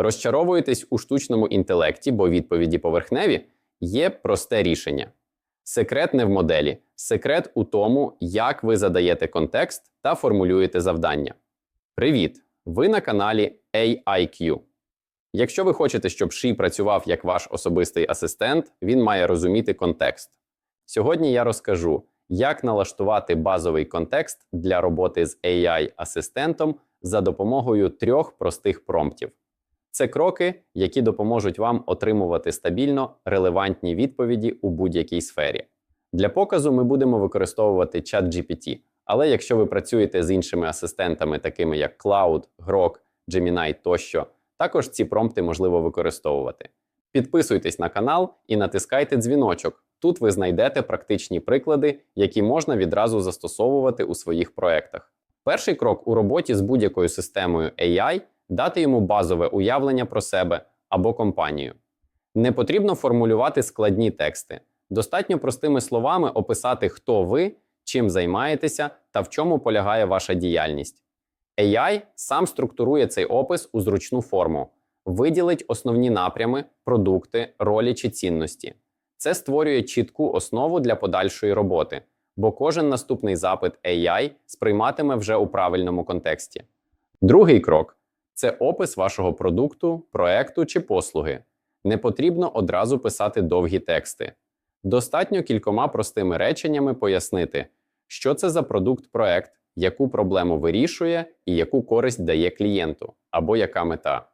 Розчаровуєтесь у штучному інтелекті, бо відповіді поверхневі є просте рішення. Секрет не в моделі, секрет у тому, як ви задаєте контекст та формулюєте завдання. Привіт! Ви на каналі AIQ. Якщо ви хочете, щоб Ші працював як ваш особистий асистент, він має розуміти контекст. Сьогодні я розкажу, як налаштувати базовий контекст для роботи з AI-асистентом за допомогою трьох простих промптів. Це кроки, які допоможуть вам отримувати стабільно релевантні відповіді у будь-якій сфері. Для показу ми будемо використовувати ChatGPT, але якщо ви працюєте з іншими асистентами, такими як Cloud, Grok, Gemini тощо, також ці промпти можливо використовувати. Підписуйтесь на канал і натискайте дзвіночок. Тут ви знайдете практичні приклади, які можна відразу застосовувати у своїх проектах. Перший крок у роботі з будь-якою системою AI дати йому базове уявлення про себе або компанію. Не потрібно формулювати складні тексти. Достатньо простими словами описати, хто ви, чим займаєтеся та в чому полягає ваша діяльність. AI сам структурує цей опис у зручну форму, виділить основні напрями, продукти, ролі чи цінності. Це створює чітку основу для подальшої роботи, бо кожен наступний запит AI сприйматиме вже у правильному контексті. Другий крок це опис вашого продукту, проекту чи послуги. Не потрібно одразу писати довгі тексти. Достатньо кількома простими реченнями пояснити, що це за продукт-проект, яку проблему вирішує і яку користь дає клієнту, або яка мета.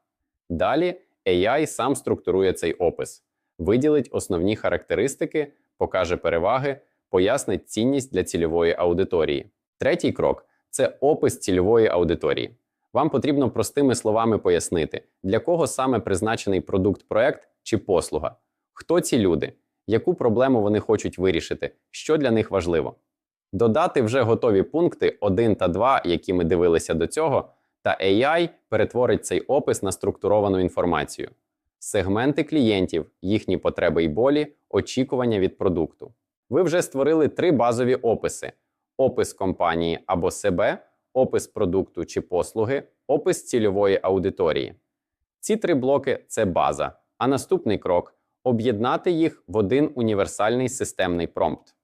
Далі AI сам структурує цей опис, виділить основні характеристики, покаже переваги, пояснить цінність для цільової аудиторії. Третій крок це опис цільової аудиторії. Вам потрібно простими словами пояснити, для кого саме призначений продукт-проект чи послуга, хто ці люди, яку проблему вони хочуть вирішити, що для них важливо. Додати вже готові пункти 1 та 2, які ми дивилися до цього, та AI перетворить цей опис на структуровану інформацію. Сегменти клієнтів, їхні потреби і болі, очікування від продукту. Ви вже створили три базові описи: опис компанії або себе, опис продукту чи послуги, опис цільової аудиторії. Ці три блоки це база. А наступний крок об'єднати їх в один універсальний системний промпт.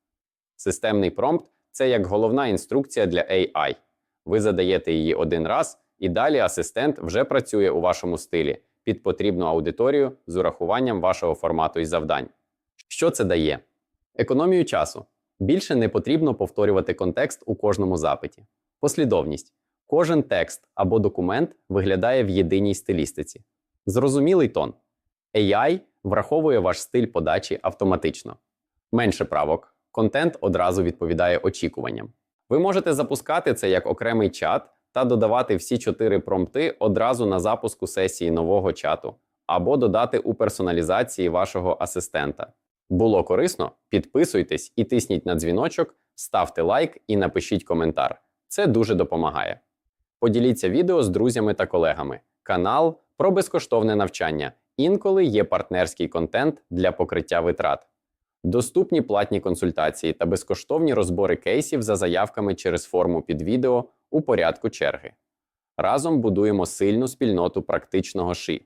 Системний промпт це як головна інструкція для AI. Ви задаєте її один раз, і далі асистент вже працює у вашому стилі під потрібну аудиторію з урахуванням вашого формату і завдань. Що це дає? Економію часу. Більше не потрібно повторювати контекст у кожному запиті. Послідовність. Кожен текст або документ виглядає в єдиній стилістиці. Зрозумілий тон. AI враховує ваш стиль подачі автоматично. Менше правок. Контент одразу відповідає очікуванням. Ви можете запускати це як окремий чат та додавати всі чотири промпти одразу на запуску сесії нового чату, або додати у персоналізації вашого асистента. Було корисно? Підписуйтесь і тисніть на дзвіночок, ставте лайк і напишіть коментар. Це дуже допомагає. Поділіться відео з друзями та колегами. Канал про безкоштовне навчання. Інколи є партнерський контент для покриття витрат. Доступні платні консультації та безкоштовні розбори кейсів за заявками через форму під відео у порядку черги. Разом будуємо сильну спільноту практичного ши.